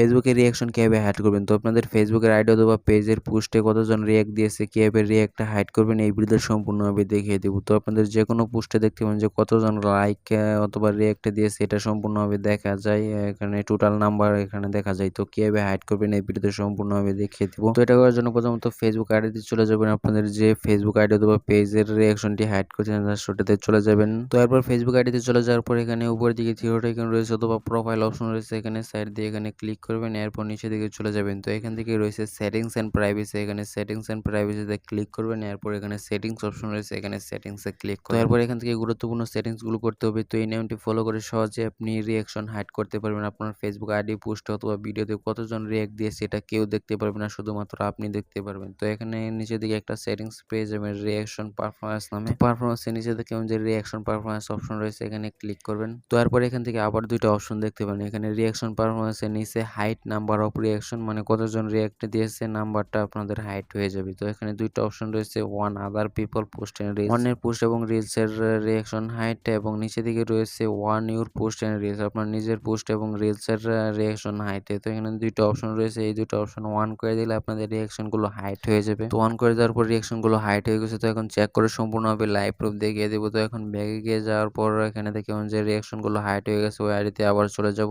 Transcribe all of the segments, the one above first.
ফেসবুকে রিয়াকশন কীভাবে হাইড করবেন? তো আপনাদের ফেসবুকের আইডি অথবা পেজের পোস্টে কতজন রিয়াক্ট দিয়েছে, কীভাবে রিয়াক্টটা হাইড করবেন, এই ভিডিওতে সম্পূর্ণভাবে দেখিয়ে দেবো। তো আপনাদের যে কোনো পোস্টে দেখতে পাবেন যে কতজন লাইক অথবা রিয়াক্টে দিয়েছে, এটা সম্পূর্ণভাবে দেখা যায়। এখানে টোটাল নাম্বার এখানে দেখা যায়। তো কীভাবে হাইড করবেন, এই ভিডিওতে সম্পূর্ণভাবে দেখিয়ে দেবো। তো এটা করার জন্য প্রথমত ফেসবুক আইডিতে চলে যাবেন। আপনাদের যে ফেসবুক আইডি অথবা পেজের রিয়াকশনটি হাইড করছেন, সেটাতে চলে যাবেন। তো এরপর ফেসবুক আইডিতে চলে যাওয়ার পর এখানে উপরের দিকে থিওটা এখানে রয়েছে অথবা প্রোফাইল অপশন রয়েছে। এখানে সাইড দিয়ে এখানে ক্লিক করবেন এরপর নিচে দিকে চলে যাবেন। তো এখান থেকে রয়েছে সেটিংস অ্যান্ড প্রাইভেসি এখানে সেটিংস অ্যান্ড প্রাইভেসিতে ক্লিক করবেন এরপর এখানে সেটিংস অপশন রয়েছে এখানে সেটিংসে ক্লিক করবেন। এরপর এখান থেকে গুরুত্বপূর্ণ সেটিংসগুলো করতে হবে। তো এই নিয়মটি ফলো করে সহজে আপনি রিয়াকশন হাইড করতে পারবেন। আপনার ফেসবুক আইডি পোস্ট অথবা ভিডিওতে কতজন রিয়াক্ট দিয়ে সেটা কেউ দেখতে পারবে না শুধুমাত্র আপনি দেখতে পারবেন। তো এখানে নিচে দিকে একটা সেটিংস পেয়ে যাবেন রিয়াকশন পারফরমেন্স নামে। পারফরমেন্সের নিচে থেকে যে রিয়াকশন পারফরমেন্স অপশন রয়েছে এখানে ক্লিক করবেন। তো এরপর এখান থেকে আবার দুইটা অপশন দেখতে পাবেন এখানে রিয়াকশন পারফরমেন্সের নিচে হাইট নাম্বার অফ রিয়াকশন মানে কতজন রিয়াক্ট দিয়েছে নাম্বারটা আপনাদের হাইট হয়ে যাবে। তো এখানে দুইটা অপশন রয়েছে on other people post and reels ওয়ানের পোস্ট এবং রিলসের রিয়াকশন হাইট এবং নিচে দিকে রয়েছে on your post and reels আপনার নিজের পোস্ট এবং রিলসের রিয়াকশন হাইটে তো এখানে দুইটা অপশন রয়েছে, এই দুটো অপশন ওয়ান করে দিলে আপনাদের রিয়াকশনগুলো হাইট হয়ে যাবে। তো ওয়ান করে দেওয়ার পর রিয়াকশনগুলো হাইট হয়ে গেছে, তো এখন চেক করে সম্পূর্ণভাবে লাইভ প্রুফ দেখিয়ে দেবো। তো এখন ব্যাগে গিয়ে যাওয়ার পর এখানে দেখে যে রিয়াকশনগুলো হাইট হয়ে গেছে, ওই আইডিতে আবার চলে যাব।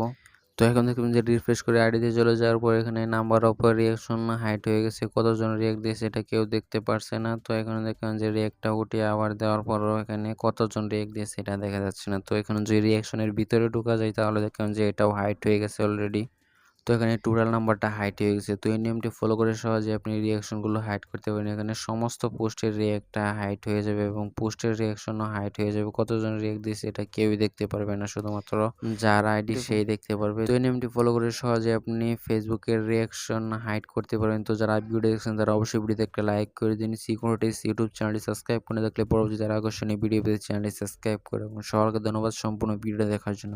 তো এখন দেখবেন যে রিফ্রেশ করে আইডিতে চলে যাওয়ার পর এখানে নাম্বার অফ রিয়াকশন হাইট হয়ে গেছে, কতজন রিয়াক্ট দিয়েছে এটা কেউ দেখতে পারছে না। তো এখানে দেখবেন যে রিয়াক্টটা উঠিয়ে আবার দেওয়ার পরও এখানে কতজন রিয়াক্ট দিয়েছে এটা দেখা যাচ্ছে না। তো এখানে যদি রিয়াকশনের ভিতরে ঢোকা যায় তাহলে দেখবেন যে এটাও হাইট হয়ে গেছে অলরেডি তো এখানে টোটাল নাম্বারটা হাইট হয়ে গেছে। তো এই নিয়মটি ফলো করে সহজে আপনি রিয়াকশনগুলো হাইড করতে পারেন। এখানে সমস্ত পোস্টের রিয়াক্টটা হাইট হয়ে যাবে এবং পোস্টের রিয়াকশনও হাইট হয়ে যাবে। কতজন রিয়াক্ট দিয়েছে এটা কেউই দেখতে পারবে না শুধুমাত্র যার আইডি সেই দেখতে পারবে। তো এই নিয়মটি ফলো করে সহজে আপনি ফেসবুকের রিয়াকশন হাইড করতে পারবেন তো যারা ভিডিও দেখছেন তারা অবশ্যই ভিডিওতে একটা লাইক করে দিন। সিকিউরিটিস ইউটিউব চ্যানেলটি সাবস্ক্রাইব করে দেখলে পরবর্তী যারা আকর্ষণীয় ভিডিও পেতে চ্যানেলটি সাবস্ক্রাইব করে এবং সবাইকে ধন্যবাদ সম্পূর্ণ ভিডিও দেখার জন্য।